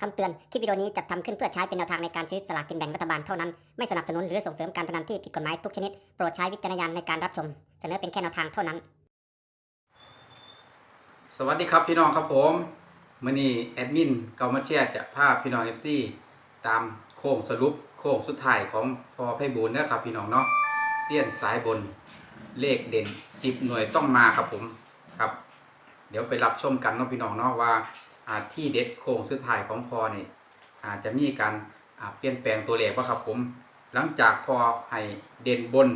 คำเตือน คลิปวิดีโอนี้จัดทำขึ้นเพื่อใช้เป็นแนวทางในการซื้อสลากกินแบ่งรัฐบาลเท่านั้น ไม่สนับสนุนหรือส่งเสริมการพนันที่ผิดกฎหมายทุกชนิด โปรดใช้วิจารณญาณในการรับชม เสนอเป็นแค่แนวทางเท่านั้น สวัสดีครับพี่น้องครับผมมื่อนี้แอดมินเกามาเชียร์จะพาพี่น้องเอฟซีตามโค้งสรุปโค้งสุดท้ายของพอไพบูลนะครับพี่น้องเนาะเสี้ยนสายบนเลขเด่น 10 หน่วยต้องมาครับผมครับ เดี๋ยวไปรับชมกันเนาะพี่น้องเนาะว่า ที่เด็ดโค้งสุดท้ายของพอนี่อาจจะมีการเปลี่ยนแปลงตัวเลขว่าครับผม หลังจากพอให้เด่นบน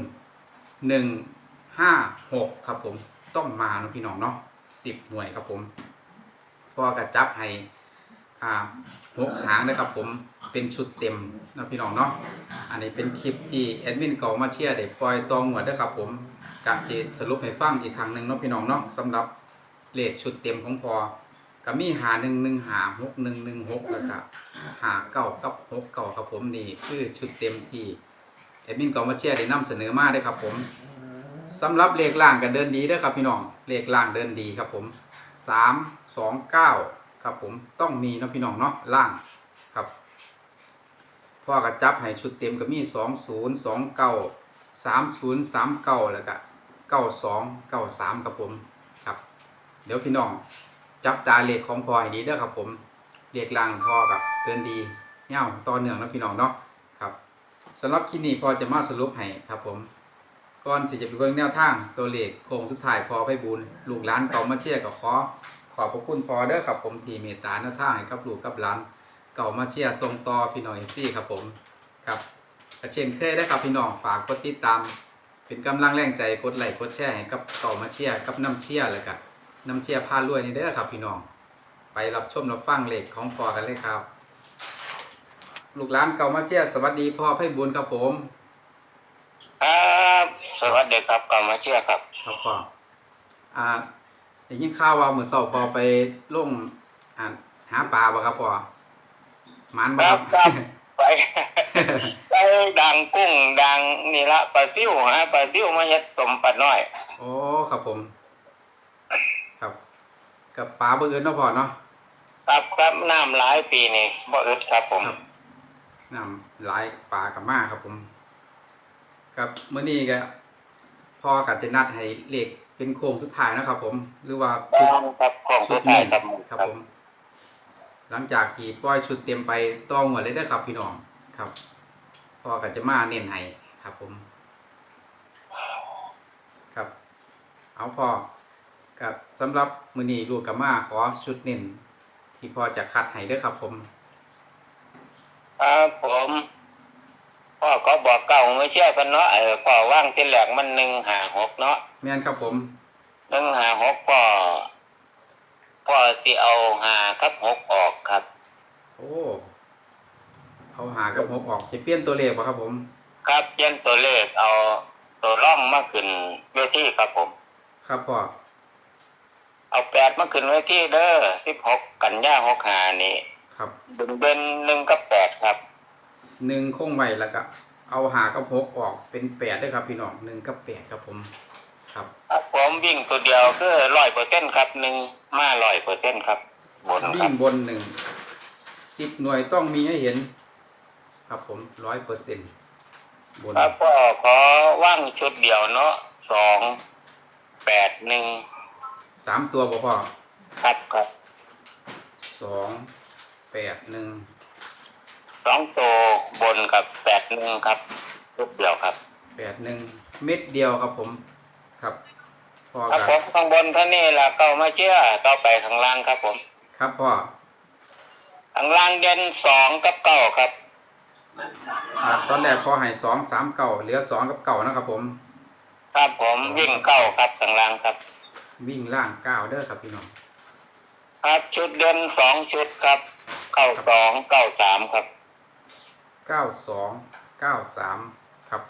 1 5 6 ครับผมต้องมาเนาะพี่น้องเนาะสิบหน่วยครับผม พอกระจับให้หกหางนะครับผมเป็นชุดเต็มนะพี่น้องเนาะอันนี้เป็นคลิปที่แอดมินเก่ามาเชียร์ได้ปล่อยตองหวดนะครับผมกะจะสรุปให้ฟังอีกครั้งหนึ่งเนาะพี่น้องเนาะสำหรับเลขชุดเต็มของพอ ก็มีหาหนึ่งหนึ่งหาหกหนึ่งหนึ่งหกแล้วก็หาเก้ากับหกเก้าครับผมนี่คือชุดเต็มที่แอดมินก่ามาเชียร์ได้นำเสนอมาได้ครับ ผมสำหรับเลขล่างก็เดินดีด้อครับพี่น้องเลขล่างเดินดีครับผมสามสองเก้าครับผมต้องมีเนาะพี่น้องเนาะล่างครับพ่อกระจับให้ชุดเต็มก็มีสองศูนย์สองเก้าสามศูนย์สามเก้าแล้วก็เก้าสองเก้าสามครับผมครับ เดี๋ยวพี่น้อง จับตาเลขของพอให้ดีเด้อครับ ผมเลขล่างพอกับเดินดีเง่าต่อเนื่องเนาะพี่น้องเนาะครับสำหรับคลิปนี้พอจะมาสรุปให้ครับผมก่อนที่จะไปเบิ่งแนวทางตัวเลขโค้งสุดท้ายพอไปบุญลูกหลานเก่ามาเชียร์กับขอขอบพระคุณพอเด้อครับผมที่เมตตาแนวทางให้กับลูกกับหลานเก่ามาเชียร์ส่งต่อพี่น้องเอซี่ครับผมครับเช่นเคยได้ครับพี่น้องฝากกดติดตาม เป็นกำลังแรงใจกดไลค์กดแชร์ให้กับเก่ามาเชียร์กับน้ำเชียร์แล้วก็ น้ำเชียร์พารวยนี่เด้อครับ พี่น้อง ไปรับชมรับฟังเลขของพอกันเลยครับ ลูกหลานเก่ามาเชียร์สวัสดีพ่อไพบุญครับผม ครับสวัสดีครับกลับมาเชื่อครับ ครับพ่ออ่าได้ยินข่าวว่ามื้อเช้าพ่อไปลงอ่าหาปลาบ่ครับพ่อหมันบ่ครับ ครับ ไป ไปดังกุ้งดังนี่ละปลาซิวฮะปลาซิวมาเฮ็ดสมปัดน้อย โอ้ครับผมครับ กับปลาบ่อื่นเนาะพ่อเนาะครับครับน้ำหลายปีนี่บ่อึดครับผมครับน้ำหลายปลากับมาครับผม ครับมื้อนี้ก็พ่อก็จะนัดให้เลขเป็นโค้งสุดท้ายเนาะครับ ผม หรือว่าชุดครับของชุสุดดท้านี้ยครับครับผม หลังจากที่ปล่อยชุดเต็มไปต้องหมดเลยเด้อครับ พี่น้องครับพ่อก็จะมาเน้นให้ครับ ผม ครับ เอาพ่อ กับสำหรับมื้อนี้ลูกกับมาขอชุดเน้นที่พ่อจะคัดให้เด้อครับ ผมครับผมพ่อก็บอกเก่าไม่เชื่อกันเนาะเออพ่อว่างที่แหลกมันหนึ่งหาหกเนาะแม่นครับผมหนึ่งหาหกพ่อพ่อสิเอาหาครับหกออกครับ โอ้เอาหากับหกออกจะเปลี่ยนตัวเลขป่ะครับผม ครับเปลี่ยนตัวเลขเอาตัวร่องมาขึ้นเวทีครับผม ครับพ่อ เอาแปดมาขึ้นเวทีเด้อสิบหกกันยาหกหานี่ครับดึงเป็นหนึ่งกับแปดครับหนึ่งคงไว้แล้วก็เอาหากับหกออกเป็นแปดเด้อครับ พี่น้องหนึ่งกับแปดครับผม ครับครับผมวิ่งตัวเดียวคือร้อยเปอร์เซ็นครับหนึ่งมาร้อยเปอร์เซ็นครับ บนควิ่รังบ บนหนึ่งสิบหน่วยต้องมีให้เห็น ครับผมร้อยเปอร์เซ็นต์บนครับก็ขอว่างชุดเดียวเนาะสองแปดหนึ่ง สามตัวบ่พ่อครับครับสองแปดหนึ่งสองตัวบนกับแปดหนึ่งครับชุดเดียวครับแปดหนึ่งเม็ดเดียวครับผม ครับพ่อครับกัผมข้างบนท่านนี่ละเก้ามาเชื่อเก้าไปข้างล่างครับผมครับพ่อข้างล่างเด่นสองกับเก้าครับ อ่าตอนแรกพ่อให้สองสามเก่าเหลือสองกับเก่านะครับผม ครับผมวิ่งเก้าครับข้างล่างครับ วิ่งล่างเก้าเด้อครับพี่น้อง ครับชุดเด่นสองชุดครับ เก้าสองเก้าสามครับ เก้าสองเก้าสามครับ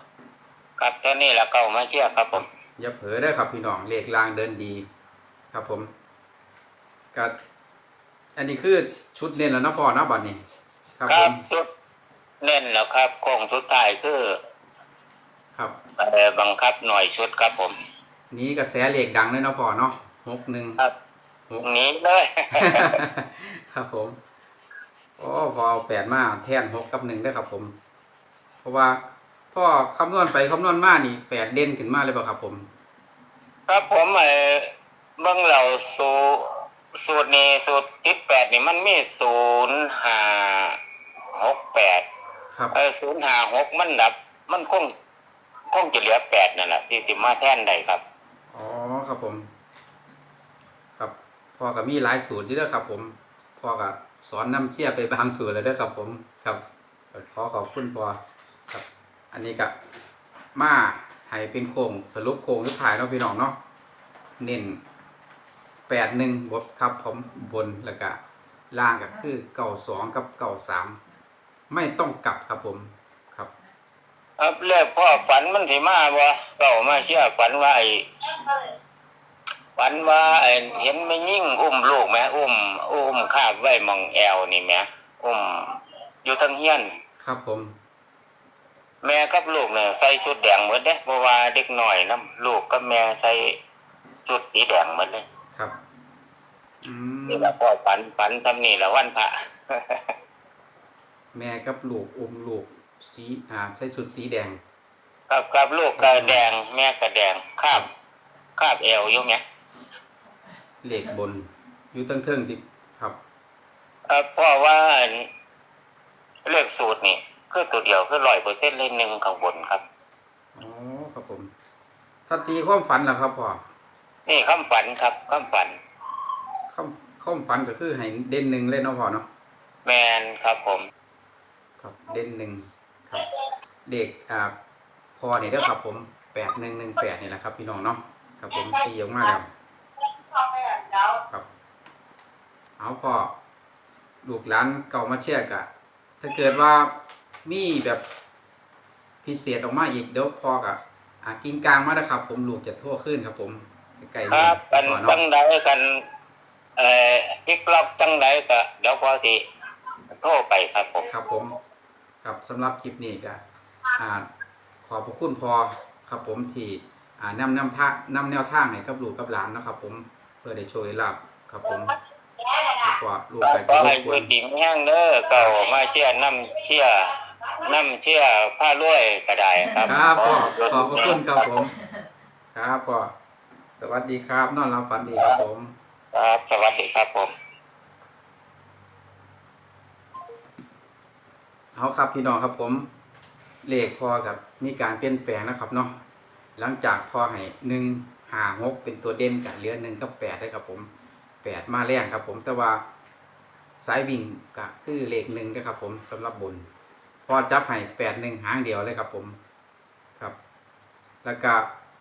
ครับท่านี้ละเก้ามาเชื่อครับผม อย่าเผลอได้อครับพี่น้องเลขล่างเดินดี ครับผมก็อันนี้คือชุดเน้นแล้วนะพ่อนะบัดนี้ ครับคผรับมชุดเน้นแล้วครับโค้งสุดท้ายคือครับ เอ่อบังคับหน่วยชุดครับผม นี้กระแสเลขดังเลยนะพ่อเนาะหกหนึ่งครับหกหนี้เลย ครับผมอ๋อพอเอาแปดมาแทนหกกับหนึ่งได้อครับผม เพราะว่าพ่อคำนวณไปคำนวณมานี่แปดเด่นขึ้นมาเลยเปล่าครับผมครับผมไอ้เบิ่งเราสูสูตรนี้สูตรที่แปดนี่มันมีศูนย์ห้าหกแปดครับเออศูนย์ห้าหกมันดับ มันคงคงจะเหลือแปดนั่นแหละที่สิมาแทนได้ครับ อ๋อครับผม ครับพ่อก็มีหลายสูตรที่เด้อครับ ผมพ่อก็สอนน้ำเชี่ยไปบางสูตรเลยเด้อครับ ผมครับขอขอบคุณพ่อครับ อันนี้ก็มาให้เป็นโครงสรุปโครงสุดท้ายเนาะพี่น้องเนาะเน้นแปดหนึ่งบทครับผมบนแล้วก็ล่างก็คือเก่าสองกับเก่าสามไม่ต้องกลับครับผม ครับครับเรียกพ่อฝันมันสิมาบ่เก่ามาเชื่อฝันว่าไอ้ฝันว่าไอ้เห็นไม่ยิ่งอุ้มลูกไหมอุ้มอุ้มคาบไว้หมองแอวนี่ไหมอุ้มอยู่ทั้งเฮียน ครับผม แม่กับลูกเนี่ยใส่ชุดแดงเหมือนเด้เพราะว่าเด็กหน่อยนํลูกกับแม่ใส่ชุดสีแดงเหมือนเลยครับอืมนี่แหละพ่อฝันฝันทำนี่แหละวันพระแม่กับลูกอมลูก สีอ่าใช้ชุดสีแดงกับกับลูกก็แดงแม่ก็แดงคาบคาบเอวอยู่ไงเหล็กบน อยู่ตั้งเทิงที่ครับครับเพราะว่าเลขสูตรนี่คือตัวเดียวคือร้อยเปอร์เซ็นต์เลยหนึ่งข้างบนครับอ๋อครับผม ถ้าตีความฝันล่ะครับพ่อนี่คำฝันครับคำฝันความความฝันก็คือให้เด่นหนึ่งเลยเนาะพ่อเนาะแมนครับผม ครับเด่นหนึ่ง ครับเด็กอ่าพ่อนี่เด้อครับผมแปดหนึ่งหนึ่งแปดนี่แหละครับ พี่น้องเนาะครับผมตีออกมาแล้วครับ เอาพ่อลูกหลานเก่ามาเชื่อกะถ้าเกิดว่ามีแบบพิเศษออกมาอีกเดี๋ยวพ่อกะอ่ากิ้งกลางมานะครับ ผมลูกจะโทษขึ้นครับ ผมไก่ครับกันพ่อจัเนาะงใดกันเอ่อพิกล็อกจังใดก็เดี๋ยวพอสิโทรไปครับผมครับผม ครับสำหรับคลิปนี้ก็อ่าขอบพระคุณพอครับผมที่อ่านำนำทางนำแนวทางให้กับลูกกับหลานเนาะครับ ผมเพื่อได้ช่วยลาบครับผมแล้วก็ลูกก็ก็ขอจะรให้บกช่ววยนดีมแห้งเด้อเก่ามาเชื่อน้ำเชื่อน้ำเชื่อผ้ารวยก็ได้ครับครับพ่อขอขอบพระคุณครับผม ครับพ่อสวัสดีครับ นอนรับฝันดีครับผม ครับ สวัสดีครับผม เอาครับพี่น้องครับผมเลขพอกับมีการเปลี่ยนแปลงนะครับเนาะหลังจากพอให้หนึ่งหาหกเป็นตัวเด่นกับเหลือหนึ่งกับแปดได้ครับผมแปดมาแรงครับผมแต่ว่าสายวิ่งก็คือเลขหนึ่งนะครับผมสำหรับบนพอจับให้แปดหนึ่งหางเดียวเลยครับผมครับ แล้วก็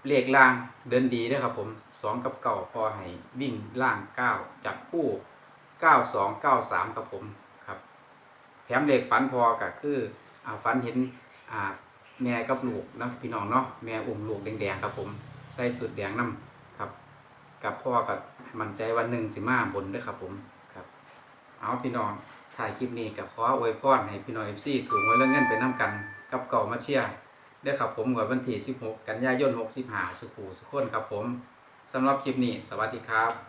เลขล่างเดินดีด้วยครับผมสองกับเก่าพอให้วิ่งล่างเก้าจับคู่เก้าสองเก้าสามครับผม ถมเลขฝันพอก็คืออ่าฝันเห็นอ่าแม่กับลูกเนาะพี่น้องเนาะแม่อุ้มลูกแดงๆครับผมใส่สุดแดงน้ำครับ กับพ่อกับมั่นใจวันหนึ่งสิมาบนด้วยครับผมครับ เอาพี่น้องถ่ายคลิปนี้กับขออวยพรให้พี่น้องเอฟซีถูกไว้เรื่องเงินไปน้ำกันกับเก่ามาเชียร์ด้อครับผมงวดวันที่16 กันยายน65สุขูสุขคนครับผมสำหรับคลิปนี้ สวัสดีครับ